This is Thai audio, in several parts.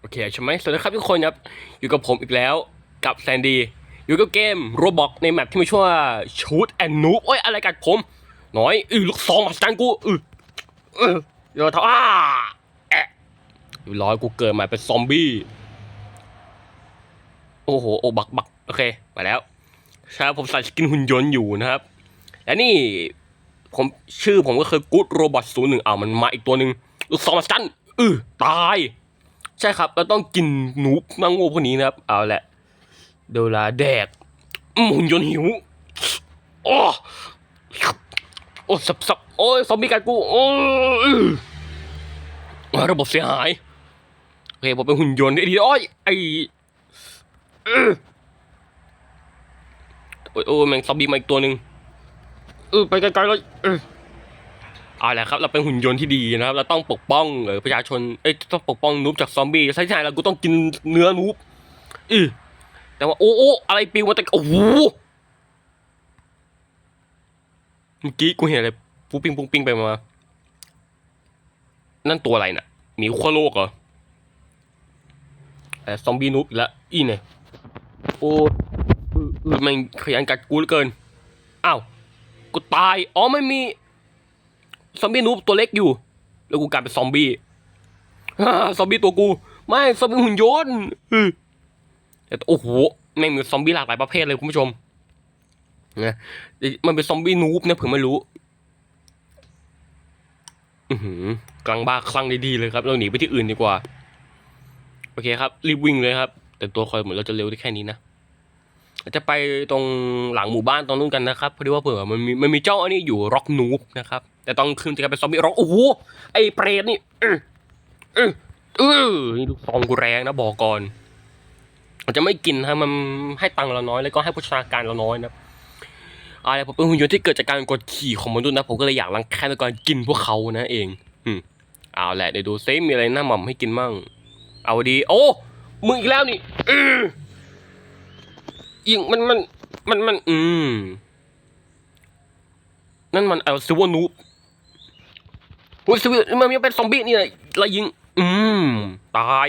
โอเคใช่ไหมสวัสดีครับทุกคนครับ อยู่กับผมอีกแล้วกับแซนดี้อยู่กับเกมโรบอกในแมปที่มีชื่อว่าชูดแอนนูบโอ้ยอะไรกัดผมน่อยอือลูกซองมาจันกูอือเออเดี๋ยวเท่าอ้าแอะอยู่ร้อยกูเกิดมาเป็นซอมบี้ โอ้โหโอบักบักโอเคมาแล้วใช่ครับผมใส่สกินหุ่นยนต์อยู่นะครับ และนี่ผมชื่อผมก็คือกู๊ดโรบอทศูนย์หนึ่งอ้าวมันมาอีกตัวหนึ่งลูกซองมาจันอือตาย ใช่ครับเราต้องกินหนูนางโง่พวกนี้นะครับ เอาแหละเดลาแดกหุ่นยนต์หิวโอ้โอ้สับสับโอ้ยซอมบี้กัดกูโอ้ระบบเสียหายโอเคผมเป็นหุ่นยนต์ดีโอ้ยไอโอ้ยโอ้ยแมงซอมบี้มาอีกตัวหนึ่งเออไปไกลๆเลย เอาละครับเราเป็นหุ่นยนต์ที่ดีนะครับเราต้องปกป้องเออประชาชนเอ้ยต้องปกป้องนูบจากซอมบี้ใช่ใช่แล้วกูต้องกินเนื้อนูบอือแต่ว่าโอ้โอ้อะไรปิวมาแต่โอ้โหเมื่อกี้กูเห็นอะไรฟูปิ้งปุงปิ้งไปมา นั่นตัวอะไรน่ะหมีขั้วโลกเหรอแต่ซอมบี้นูบอีกแล้วอีเนี่ยโอ้เออม่งขยันกัดกูเหลือเกินอ้าวกูตายอ๋อไม่มี ซอมบี้นูบตัวเล็กอยู่ แล้วกูกลายเป็นซอมบี้ฮ่าซอมบี้ตัวกู ไม่ซอมบี้หุ่นยนต์แต่โอ้โหแม่งมีซอมบี้หลากหลายประเภทเลยคุณผู้ชมนะมันเป็นซอมบี้นูบนะผมไม่รู้อือหือกลางบ้าคลั่งด้ดีเลยครับ เราหนีไปที่อื่นดีกว่า โอเคครับ รีบวิ่งเลยครับ แต่ตัวคอยเหมือนเราจะเร็วได้แค่นี้นะจะไปตรงหลังหมู่บ้านตรงนู้นกันนะครับเพราะว่าเผื่อมันมีมันมีเจ้าอันนี้อยู่ร็อกนูบนะครับ แต่ต้องขึ้นจะกลายเป็นซอมบี้ร็อกโอ้โหไอ้เปรตนี่เออเออเออนี่ลูกซองกูแรงนะบอกก่อนมันจะไม่กินฮะมันให้ตังเราน้อยแล้วก็ให้โภชนาการเราน้อยนะอะไรผมเป็นหุ่นยนต์ที่เกิดจากการกดขี่ของมนุษย์นะผมก็เลยอยากรังแค้นในการกินพวกเขานะเอง อืมเอาแหละเดี๋ยวดูซิมีอะไรหน้าหม่ำให้กินมั่ง เอาดี โอ้มึงอีกแล้วนี่เออยิงมันมันมันมัน อืมนั่นมันเอาซิวนูบโอ้ยซิวมันยังเป็นซอมบี้นี่เลยแล้วยิง อืม ตาย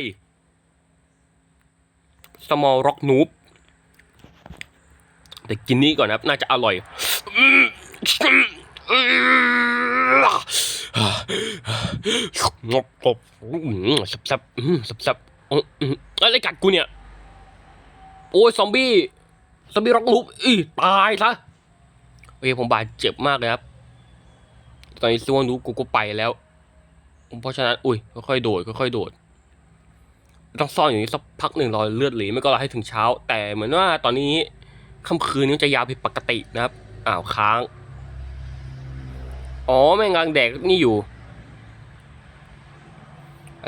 small rock noob แต่กินนี้ก่อนนะครับน่าจะอร่อยงบงบสับสับสับสับอืมอืมอะไรกัดกูเนี่ย โอ้ยซอมบี้ ซอมบี้ร็อกนูบอีตายซะโอเคผมบาดเจ็บมากเลยครับ ตอนนี้ซิวนู้กูก็ไปแล้ว เพราะฉะนั้น อุ้ยค่อยๆโดดค่อยๆโดด ต้องซ่อนอย่างนี้สักพักหนึ่งรอเลือดหลีไม่ก็รอให้ถึงเช้า แต่เหมือนว่าตอนนี้ค่ำคืนนี้จะยาวผิดปกตินะครับอ้าวค้าง อ๋อแม่งกำลังแดกนี่อยู่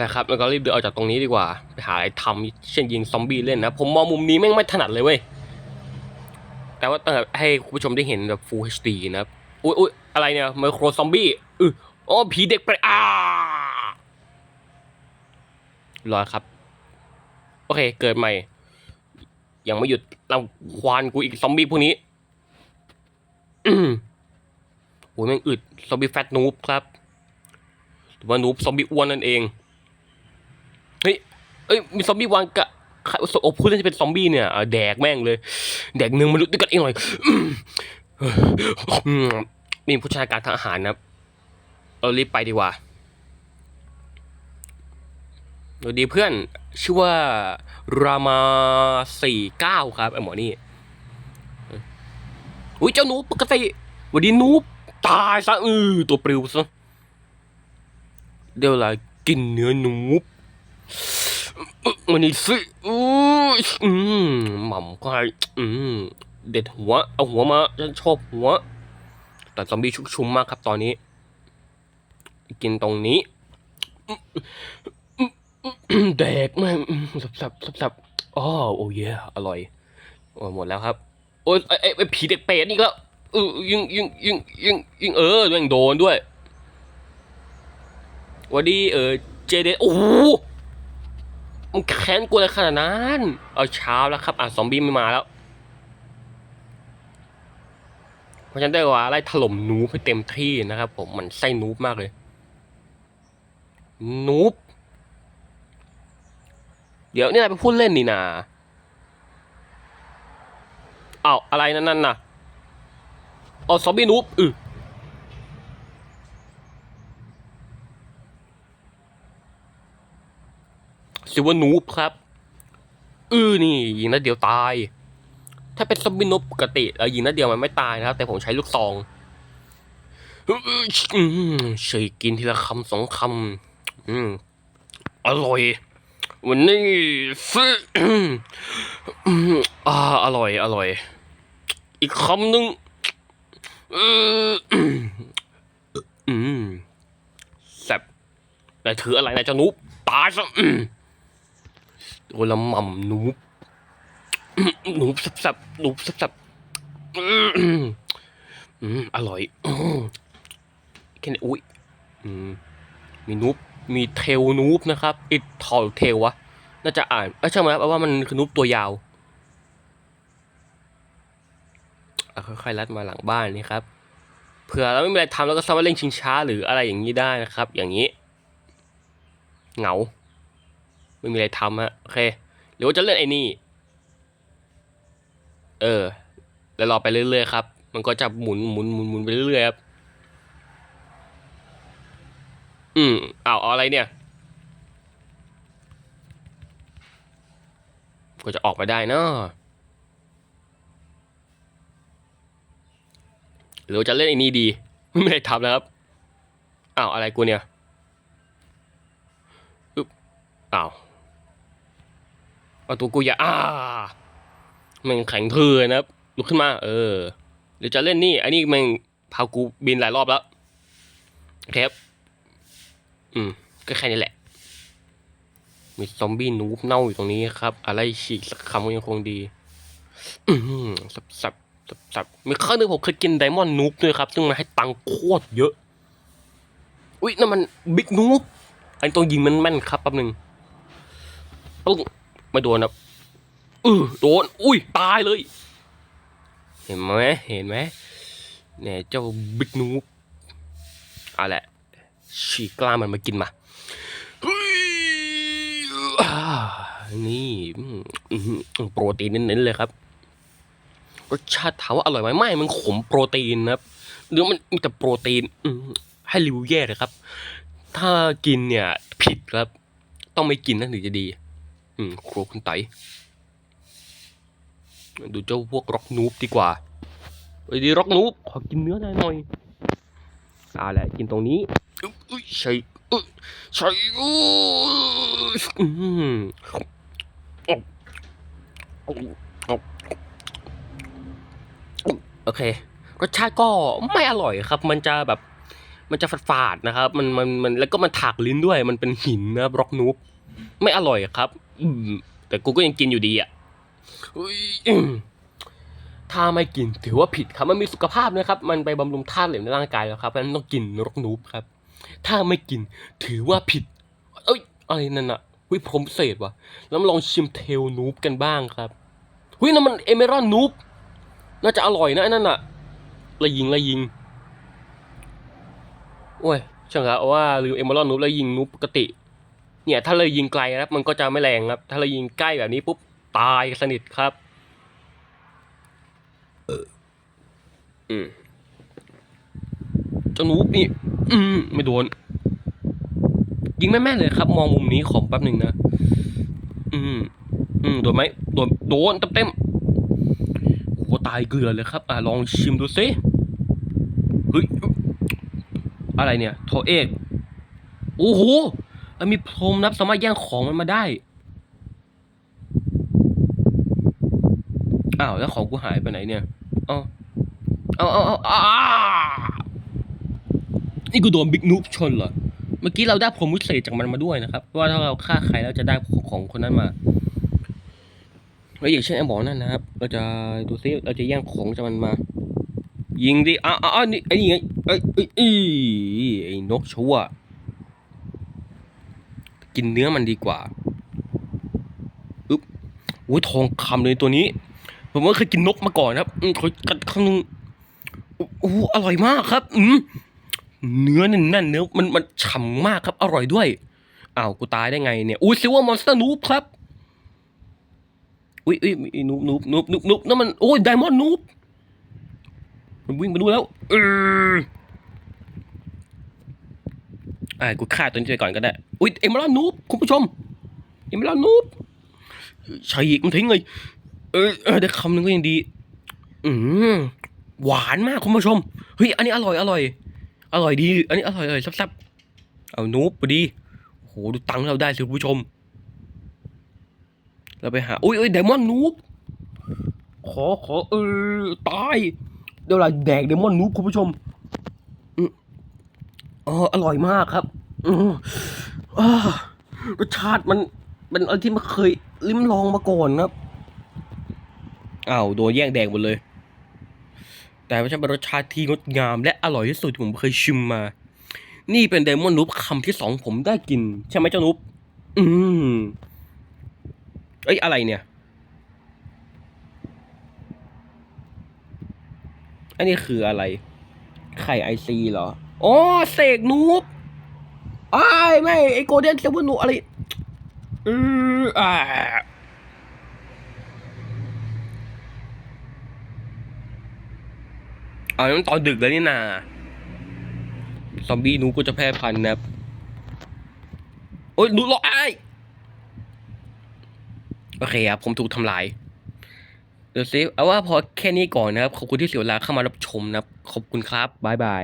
นะครับแล้วก็รีบเดินออกจากตรงนี้ดีกว่า ไปหาอะไรทำเช่นยิงซอมบี้เล่นนะ ผมมองมุมนี้แม่งไม่ถนัดเลยเว้ย แต่ว่าต้องให้คุณผู้ชมได้เห็นแบบ Full HD นะครับ อุ้ยอุ้ยอะไรเนี่ยไมโครซอมบี้อืออ๋อผีเด็กไปอ่ารอครับ โอเค เกิดใหม่ ยังไม่หยุดรังควานกูอีกซอมบี้พวกนี้โอ้ยแม่งอึดซอมบี้แฟตนูบครับหรือว่านูบซอมบี้อ้วนนั่นเอง เฮ้ยเอ้ย มีซอมบี้วางกะใครโอ้พูดเล่นจะเป็นซอมบี้เนี่ยอะแดกแม่งเลย แดกเนื้อมนุษย์ด้วยกันเองหน่อย มีผู้ชายการทางอาหารนะเรารีบไปดีกว่าสวัสดีเพื่อนชื่อว่ารามาสี่เก้าครับไอหมอนี่อุ้ยเจ้าหนูปกติสวัสดีหนูตายซะเออตัวปลิวซะเดี๋ยวละกินเนื้อหนูมันนี่สิอืมหม่ำก็ให้อืม เด็ดหัว เอาหัวมาฉันชอบหัว แต่ซอมบี้ชุกชุมมากครับตอนนี้ กินตรงนี้แดกแม่สับสับสับสับอ๋อโอ้ยอร่อยโอ้หมดแล้วครับ โอ้ยไอ้ไอ้ไอผีเด็กเปรตนี่ก็เออยิงยิงยิงยิงยิงเออแม่งโดนด้วยวันดีเออเจเดโอ้โหมันแค้นกูเลยขนาดนั้น เอาเช้าแล้วครับ อะซอมบี้ไม่มาแล้ว เพราะฉะนั้นได้ว่าไล่ถล่มนูบให้เต็มที่นะครับ ผมมันไส้นูบมากเลย นูบเดี๋ยวนี่นายไปพูดเล่นนี่นาอ้าวอะไรนั่นนั่นนะอ๋อซอมบี้นูบอือซิว่านูบครับ อือนี่ยิงนัดเดียวตาย ถ้าเป็นซอมบี้นูบปกติเออยิงนัดเดียวมันไม่ตายนะครับ แต่ผมใช้ลูกซองเฉยกินทีละคำสองคำอืมอร่อย วันนี้ซื้ออ่าอร่อย อร่อย อีกคำหนึ่งอืมแซ่บนายถืออะไรนายเจะนุบตายซะโดนละหม่ำนุบ อืมนุบแซ่บๆนุบแซ่บๆอืมอืมอร่อยแค่นี้อุ้ยอืมมีนุบมีเทลนูบนะครับอิดทอลเทลวะน่าจะอ่านเอ้ใช่ไหมครับว่ามันคือนุบตัวยาวอะค่อยๆลัดมาหลังบ้านนี่ครับเผื่อเราไม่มีอะไรทำแล้วก็สามารถเล่นชิงช้าหรืออะไรอย่างนี้ได้นะครับ อย่างนี้ เหงา ไม่มีอะไรทำฮะโอเค หรือว่าจะเล่นไอ้นี่ เออ แล้วรอไปเรื่อยๆครับ มันก็จะหมุนหมุนหมุนหมุนไปเรื่อยๆครับ อืมอ้าวเอาอะไรเนี่ย ก็จะออกไปได้เนอะหรือจะเล่นไอ้นี่ดี ไม่ได้ทำนะครับอ้าวอะไรกูเนี่ยอึ๊บอ้าวเอาตัวกูอย่าอ้า มันแข็งทื่อนะครับลุกขึ้นมา เออหรือจะเล่นนี่อันนี้มันพากูบินหลายรอบแล้วเครับอืม ก็แค่นี้แหละ มีซอมบี้นูบเน่าอยู่ตรงนี้ครับ อะไรฉีกสักคำก็ยังคงดี อืมสับสับสับสับมีครั้งหนึงผมเคยกินไดมอนด์นูบด้วยครับ ซึ่งมันให้ตังค์โคตรเยอะ อุ้ยนั่นมันบิ๊กนูบอันนี้ต้องยิงมันแม่นครับแป๊บหนึ่งปึ้งไม่โดนครับ เออโดน อุ้ย ตายเลย เห็นไหมเห็นไหมเนี่ยเจ้าบิ๊กนูบเอาแหละฉีกกล้ามันมากินมาฮนี่โปรตีนเน้นๆเลยครับรสชาติถามว่าอร่อยไหมไม่ มันขมโปรตีนนะครับเนื้อมันมีแต่โปรตีนให้รีวิวแย่เลยครับ ถ้ากินเนี่ย ผิดครับ ต้องไม่กินนั่นถึงจะดี อืมครัวคุณไต ดูเจ้าพวกร็อกนูบดีกว่าไอ้ยดีร็อกนูบขอกินเนื้อหน่อยหน่อยเอาแหละกินตรงนี้อุ๊ยใช่อุ๊ยใช่อุ๊ยอืมโอเครสชาติก็ไม่อร่อยครับ มันจะแบบมันจะฝาดๆนะครับ มันมันมันแล้วก็มันถากลิ้นด้วย มันเป็นหินนะบล็อกนูบไม่อร่อยครับ อืมแต่กูก็ยังกินอยู่ดีอะ ถ้าไม่กินถือว่าผิดครับ มันมีสุขภาพนะครับ มันไปบำรุงธาตุเหลวในร่างกายแล้วครับเพราะฉะนั้นต้องกินรกนูบครับ ถ้าไม่กินถือว่าผิด เอ้ยอะไรนั่นอะวิพรมเศษว่ะ แล้วมาลองชิมเทลนูบกันบ้างครับหุยนั่นมันเอเมรอนนูบน่าจะอร่อยนะนั่นอะละยิงละยิงโอ้ยช่างครับว่าลืมเอเมอรัลนูบแล้วยิงนูบปกติ เนี่ย ถ้าเรายิงไกลนะครับ มันก็จะไม่แรงครับ ถ้าเรายิงใกล้แบบนี้ปุ๊บ ตายสนิทครับอืมเจ้านูบนี่ อืมไม่โดน ยิงแม่นๆเลยครับ มองมุมนี้ของแป๊บหนึ่งนะ อืม อืมโดนไหมโดนโดนเต็มๆโหตายเกลือเลยครับ อะลองชิมดูซิเฮ้ยอะไรเนี่ยโทเอกโอ้โหมันมีพรมนับสามารถแย่งของมันมาได้ อ้าวแล้วของกูหายไปไหนเนี่ยเอาเอาเอาเอาอ้านี่กูโดนบิ๊กนูบชนเหรอ เมื่อกี้เราได้พรมวิเศษจากมันมาด้วยนะครับ ว่าถ้าเราฆ่าใครแล้วจะได้ของคนนั้นมาแล้วอย่างเช่นไอ้หมอนั่นนะครับ เราจะดูซิเราจะแย่งของจากมันมา ยิงดิอ้าวอ้าวนี่ไอ้นี่ไงไอ้ไอ้ไอ้ไอ้นกชั่ว กินเนื้อมันดีกว่าอึ๊บโอ้ยทองคำเลยตัวนี้ ผมว่าเคยกินนกมาก่อนครับอืมขอกัดคำหนึงโอ้อร่อยมากครับ อืมเนื้อแน่นเนื้อมันมันฉ่ำมากครับ อร่อยด้วยอ้าวกูตายได้ไงเนี่ยอุ้ยซิว่ามอนสเตอร์นูบครับอุ้ยอุ้ยนูบนูบนูบนูบนูบนั่นมันโอ้ยไดมอนด์นูบมันวิ่งมาดูแล้วเอออ่ากูฆ่าตัวนี้ไปก่อนก็ได้อุ้ยเอ็มลอนนูบคุณผู้ชมเอ็มลอนนูบใช่อีกมันทิ้งเลย เออเออได้คำนึงก็ยังดี อืมหวานมากคุณผู้ชม เฮ้ย อันนี้อร่อยอร่อย อร่อยดี อันนี้อร่อยเลยซับๆ เอานูบดี โอ้โห ดูตังค์เราได้สิคุณผู้ชม เราไปหา อุ้ยอุ้ยไดมอนนูบขอขอเออตายเดี๋ยวเราแดกไดมอนนูบคุณผู้ชมอืมอ๋ออร่อยมากครับอืมอ่ารสชาติมันเป็นอะไรที่ไม่เคยลิ้มลองมาก่อนครับ อ้าวโดนแย่งแดงหมดเลย แต่ว่าช่างเป็นรสชาติที่งดงาม และอร่อยที่สุดที่ผมเคยชิมมา นี่เป็นไดมอนนุบคำที่สองผมได้กิน ใช่ไหมเจ้านุบอืมเอ้ยอะไรเนี่ย อันนี้คืออะไร ไข่ไอซีเหรอ อ๋อเสกนูบอ้ายไม่ไอโกลเด้นเซเว่นนูอะไรเอออ่า เอานั้นตอนดึกแล้วนี่นาซอมบี้นูก็จะแพร่พันธุ์นะครับ โอ้ยหนูหลอกไอ้โอเคครับ ผมถูกทำลาย เดี๋ยวซิเอาว่าพอแค่นี้ก่อนนะครับ ขอบคุณที่เสียเวลาเข้ามารับชมนะครับ ขอบคุณครับ บ๊ายบาย